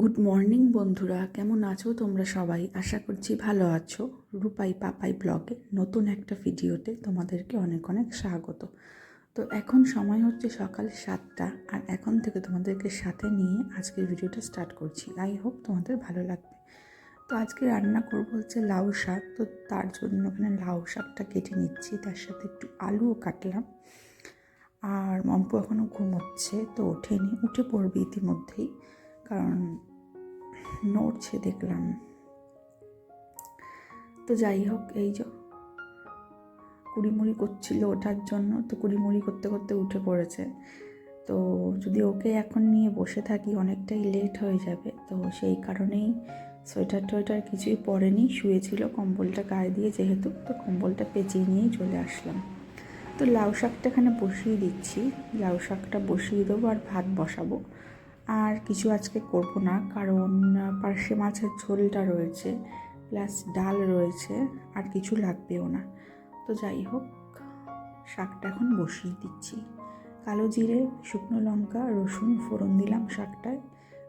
Good morning বন্ধুরা। কেমন আছো তোমরা সবাই? আশা করছি ভালো আছো। রূপাই পাপাই ব্লগে নতুন একটা ভিডিওতে তোমাদেরকে অনেক অনেক স্বাগত। তো এখন সময় হচ্ছে সকাল সাতটা, আর এখন থেকে তোমাদেরকে সাথে নিয়ে আজকের ভিডিওটা স্টার্ট করছি। আই হোপ তোমাদের ভালো লাগবে। তো আজকে রান্না করব হচ্ছে লাউ শাক। তো তার জন্য ওখানে লাউ শাকটা কেটে নিচ্ছি। তার সাথে একটু আলুও কাটলাম। আর মম্পু এখনও ঘুমোচ্ছে, তো ওঠেনি। উঠে পড়বে ইতিমধ্যেই। কারণ নড়ছে, দেখলাম। তো যাই হোক, এই যে কুড়িমুড়ি করছিল ওঠার জন্য, তো কুড়িমুড়ি করতে করতে উঠে পড়েছে। তো যদি ওকে এখন নিয়ে বসে থাকি, অনেকটাই লেট হয়ে যাবে। তো সেই কারণেই সোয়েটার টোয়েটার কিছুই পরেনি, শুয়েছিল, কম্বলটা গায়ে দিয়ে যেহেতু, তো কম্বলটা পেঁচিয়ে নিয়েই চলে আসলাম। তো লাউ শাকটা এখানে বসিয়ে দিচ্ছি। লাউ শাকটা বসিয়ে দেবো আর ভাত বসাবো। আর কিছু আজকে করব না, কারণ পার্শে মাছের ঝোলটা রয়েছে, প্লাস ডাল রয়েছে, আর কিছু লাগবেও না। তো যাই হোক, শাকটা এখন বসিয়ে দিচ্ছি। কালো জিরে, শুকনো লঙ্কা, রসুন, ফোড়ন দিলাম শাকটায়।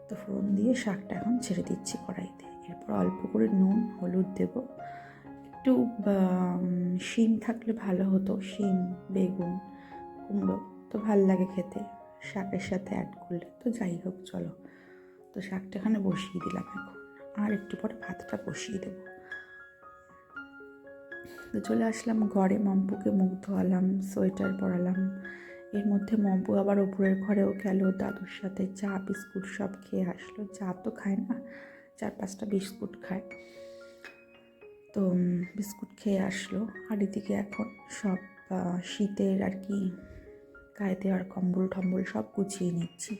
তো ফোড়ন দিয়ে শাকটা এখন ছেড়ে দিচ্ছি কড়াইতে। এরপর অল্প করে নুন, হলুদ দেব। একটু শিম থাকলে ভালো হতো, শিম, বেগুন, কুমড়ো, তো ভালো লাগে খেতে। শাকের সাথে অ্যাড করলে। তো যাই হোক, চলো। তো শাকটা এখানে বসিয়ে দিলাম এখন। আর একটু পরে ভাতটা বসিয়ে দেবো। তো চলে আসলাম ঘরে। মম্পুকে মুখ ধোয়ালাম, সোয়েটার পরালাম। এর মধ্যে মম্পু আবার ওপরের ঘরেও গেল। দাদুর সাথে চা, বিস্কুট সব খেয়ে আসলো। চা তো খায় না, চার পাঁচটা বিস্কুট খায়। তো বিস্কুট খেয়ে আসলো। আর এদিকে এখন সব শীতের আর কি গায়ে দেওয়ার কম্বল টম্বল সব গুছিয়ে নিচ্ছি।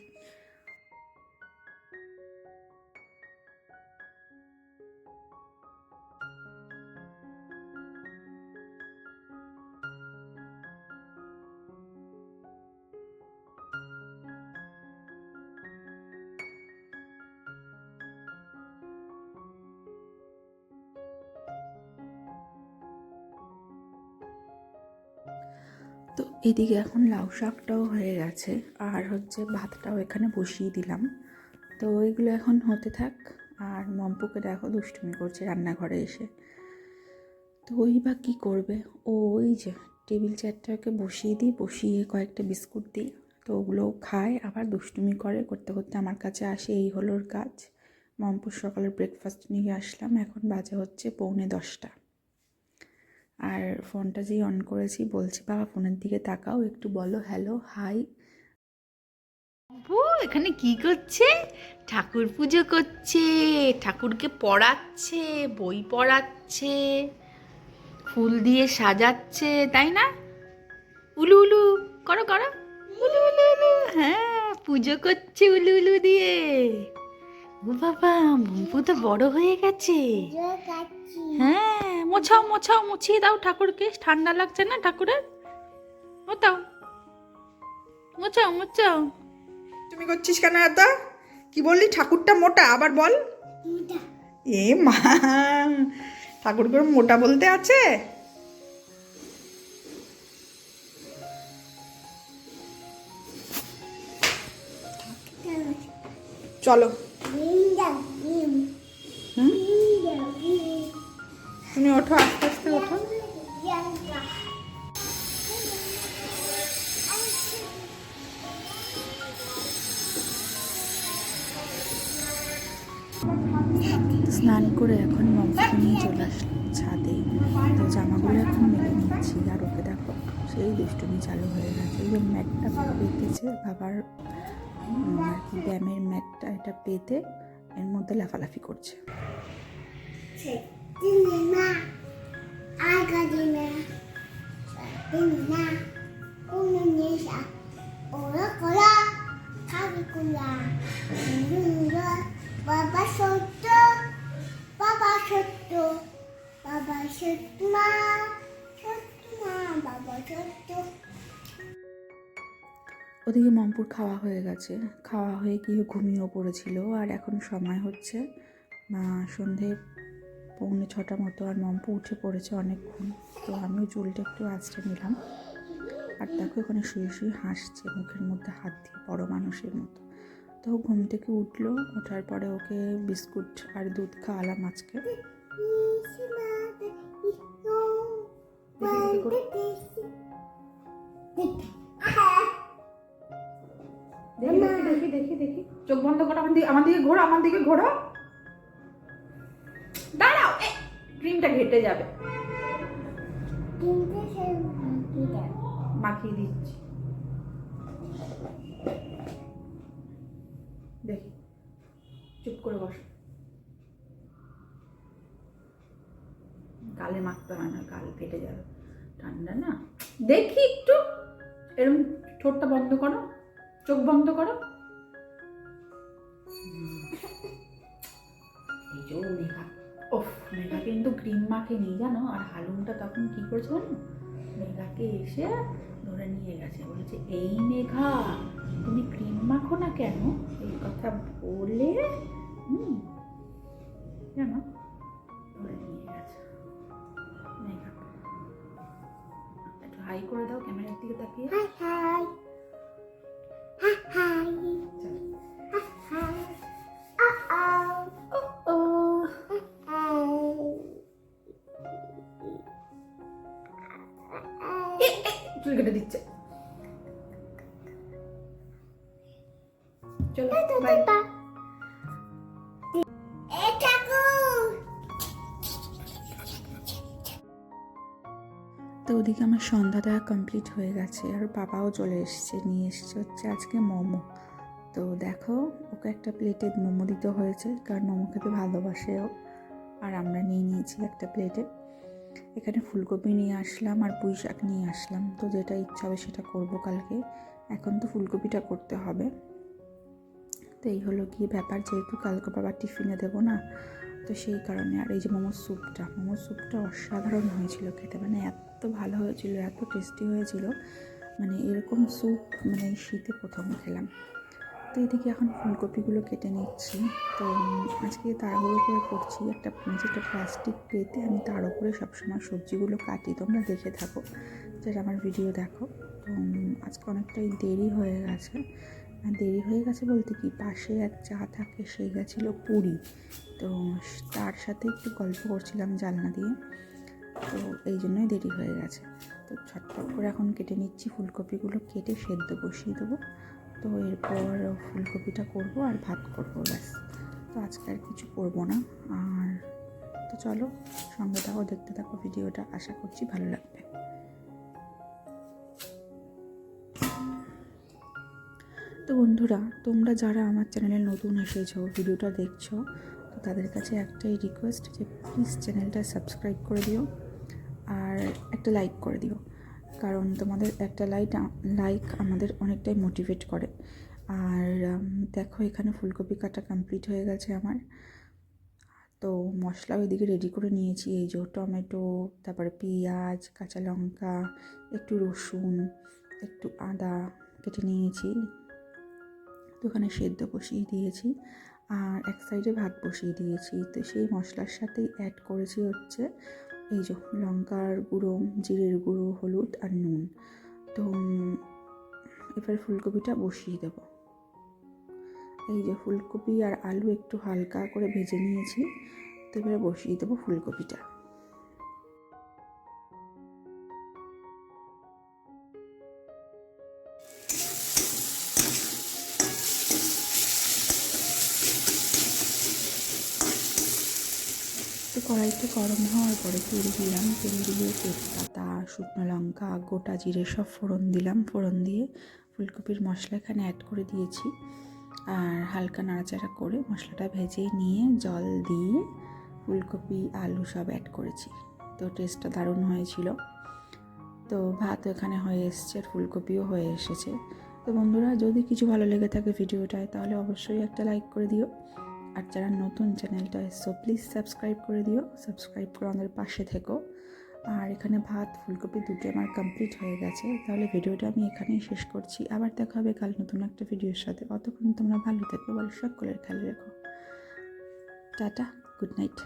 তো এদিকে এখন লাউ শাকটাও হয়ে গেছে, আর হচ্ছে ভাতটাও এখানে বসিয়ে দিলাম। তো ওইগুলো এখন হতে থাক, আর মম্পুকে দেখো দুষ্টুমি করছে রান্নাঘরে এসে। তো ওই বা কী করবে? ও ওই যে টেবিল চেয়ারটাকে বসিয়ে দিই, বসিয়ে কয়েকটা বিস্কুট দিই। তো ওগুলোও খায়, আবার দুষ্টুমি করে, করতে করতে আমার কাছে আসে, এই হলো ওর কাজ। মম্পুর সকালের ব্রেকফাস্ট নিয়ে আসলাম, এখন বাজে হচ্ছে পৌনে দশটা। আর ফোনটা যেই অন করেছি, বলছি, বাবা, ফোনের দিকে তাকাও, একটু বলো হ্যালো হাই এখানে কি করছে? ঠাকুর পুজো করছে, ঠাকুরকে পড়াচ্ছে, বই পড়াচ্ছে, ফুল দিয়ে সাজাচ্ছে, তাই না? উলু উলু, করো করো। উলু উলু উলু হ্যাঁ পুজো করছে উলু উলু দিয়ে। ও বাবা মম্পু তো বড় হয়ে গেছে। হ্যাঁ মোছাও মোছাও মুছিয়ে দাও ঠাকুরকে ঠান্ডা লাগছে না ঠাকুরের? মোতাও। মোছাও মোছাও। তুমি করছিস কেন এত? কি বললি ঠাকুরটা মোটা আবার বল। এ মা ঠাকুরকে মোটা বলতে আছে? চলো। ওঠো আস্তে আস্তে ওঠো। স্নান করে এখন মম্পুকে নিয়ে চলে আসলাম ছাদে। তো জামাগুলো এখন মেলে নিচ্ছি আর ওকে দেখো সেই দুষ্টুমি চালু হয়ে গেছে। এই যে ম্যাটটা পেতেছে বাবার আর কি ব্যায়ামের ম্যাটটা এটা পেতে এর মধ্যে লাফালাফি করছে। সত্য বাবা সত্য মা সত্য মা বাবা সত্য ওদিকে মম্পুর খাওয়া হয়ে গেছে। খাওয়া হয়ে গিয়ে ঘুমিয়েও পড়েছিল। আর এখন সময় হচ্ছে সন্ধে পৌনে ছটা মতো আর মম্পু উঠে পড়েছে অনেকক্ষণ। তো আমিও চুলটা একটু আঁচড়ে নিলাম। আর দেখো এখানে শুয়ে শুয়ে হাসছে, মুখের মধ্যে হাত দিয়ে, বড় মানুষের মতো। তো ঘুম থেকে উঠল, ওঠার পরে ওকে বিস্কুট আর দুধ খাওয়ালাম আজকে। দেখি দেখি দেখি। চোখ বন্ধ করো, আমার দিকে আমার দিকে ঘোরো, আমার দিকে ঘোরো। ক্রিমটা ঘেটে যাবে। মাখিয়ে দিচ্ছি। দেখি চুপ করে বসো। গালে মাখতে হয় না গাল ফেটে যাবে। ঠান্ডা না? দেখি একটু। এরকম ঠোঁটটা বন্ধ করো চোখ বন্ধ করো। এই যে মেঘা কিন্তু ক্রিম মাখেনি জানো? আর হালুমটা তখন কি করেছে জানো মেঘাকে এসে ধরে নিয়ে গেছে। বলেছে, এই মেঘা, তুমি ক্রিম মাখো না কেন? এই কথা বলে, হুম, জানো? ধরে নিয়ে গেছে। মেঘা, একটু হাই করে দাও, ক্যামেরার দিকে তাকিয়ে। হাই হাই চলো বাই তো ওদিকে আমার সন্ধ্যা দেওয়া কমপ্লিট হয়ে গেছে আর বাবাও চলে এসছে নিয়ে এসছে হচ্ছে আজকে মোমো। তো দেখো ওকে একটা প্লেটে মোমো দিতে হয়েছে কারণ মোমো খেতে ভালোবাসে ও। আর আমরা নিয়ে নিয়েছি একটা প্লেটে এখানে ফুলকপি নিয়ে আসলাম আর পুঁই শাক নিয়ে আসলাম। তো যেটা ইচ্ছা হবে সেটা করব কালকে। এখন তো ফুলকপিটা করতে হবে। তো এই হলো কি ব্যাপার, যেহেতু কালকে বাবা টিফিনে দেবো না, তো সেই কারণে আর এই যে মোমোর স্যুপটা মোমোর স্যুপটা অসাধারণ হয়েছিল খেতে মানে এত ভালো হয়েছিল, এত টেস্টি হয়েছিল মানে এরকম স্যুপ মানে শীতে প্রথম খেলাম। তো এদিকে এখন ফুলকপিগুলো কেটে নিচ্ছি, তো আজকে তাড়াহুড়ো করে করছি, একটা যেটা প্লাস্টিক পেতে আমি তার উপরে সবসময় সবজিগুলো কাটি, তোমরা দেখে থাকো যেটা আমার ভিডিও দেখো, তো আজকে অনেকটাই দেরি হয়ে গেছে আর দেরি হয়ে গেছে বলতে কি? পাশে এক চা থাকে সে গেছিল পুরী। তো তার সাথে একটু গল্প করছিলাম জানলা দিয়ে। তো এই জন্যই দেরি হয়ে গেছে। তো ছটফট করে এখন কেটে নিচ্ছি। ফুলকপিগুলো কেটে সেদ্ধ বসিয়ে দেবো। তো এরপর ফুলকপিটা করব আর ভাত করব, ব্যাস। তো আজকে আর কিছু করব না। আর তো চলো, সঙ্গে থাকো, দেখতে থাকো, ভিডিওটা। আশা করছি ভালো লাগবে। বন্ধুরা, তোমরা যারা আমার চ্যানেলে নতুন এসেছ, ভিডিওটা দেখছ তাদের কাছে একটাই রিকোয়েস্ট যে প্লিজ চ্যানেলটা সাবস্ক্রাইব করে দিও আর একটা লাইক করে দিও। কারণ তোমাদের একটা লাইক লাইক আমাদের অনেকটাই মোটিভেট করে। আর দেখো এখানে ফুলকপি কাটা কমপ্লিট হয়ে গেছে আমার। তো মশলা ওইদিকে রেডি করে নিয়েছি, এই যে টমেটো, তারপরে পেঁয়াজ, কাঁচা লঙ্কা, একটু রসুন, একটু আদা কেটে নিয়েছি। ওখানে সেদ্ধ বসিয়ে দিয়েছি আর এক সাইডে ভাত বসিয়ে দিয়েছি। তো সেই মশলার সাথেই অ্যাড করেছি হচ্ছে এই যে লঙ্কার গুঁড়ো, জিরের গুঁড়ো, হলুদ আর নুন। তো এবার ফুলকপিটা বসিয়ে দেব। এই যে ফুলকপি আর আলু একটু হালকা করে ভেজে নিয়েছি। তো এবারে বসিয়ে দেবো ফুলকপিটা। তো কড়াইটা গরম হওয়ার পরে তেল দিলাম। তেল দিয়ে তেজপাতা, শুকনো লঙ্কা, গোটা জিরে সব ফোড়ন দিলাম। ফোড়ন দিয়ে ফুলকপির মশলা এখানে অ্যাড করে দিয়েছি। আর হালকা নাড়াচাড়া করে মশলাটা ভেজে নিয়ে জল দিয়ে ফুলকপি, আলু সব অ্যাড করেছি। তো টেস্টটা দারুণ হয়েছিল। তো ভাত এখানে হয়ে এসছে, আর ফুলকপিও হয়ে এসেছে। তো বন্ধুরা, যদি কিছু ভালো লেগে থাকে ভিডিওটায়, তাহলে অবশ্যই একটা লাইক করে দিও। আর যারা নতুন চ্যানেলটা এসছো প্লিজ সাবস্ক্রাইব করে দিও সাবস্ক্রাইব করে আমাদের পাশে থেকো। আর এখানে ভাত, ফুলকপি দুটো আমার কমপ্লিট হয়ে গেছে। তাহলে ভিডিওটা আমি এখানেই শেষ করছি। আবার দেখা হবে কাল নতুন একটা ভিডিওর সাথে। অতক্ষণ তোমরা ভালো থেকো বলে সকলের খেয়াল রেখো। Tata good night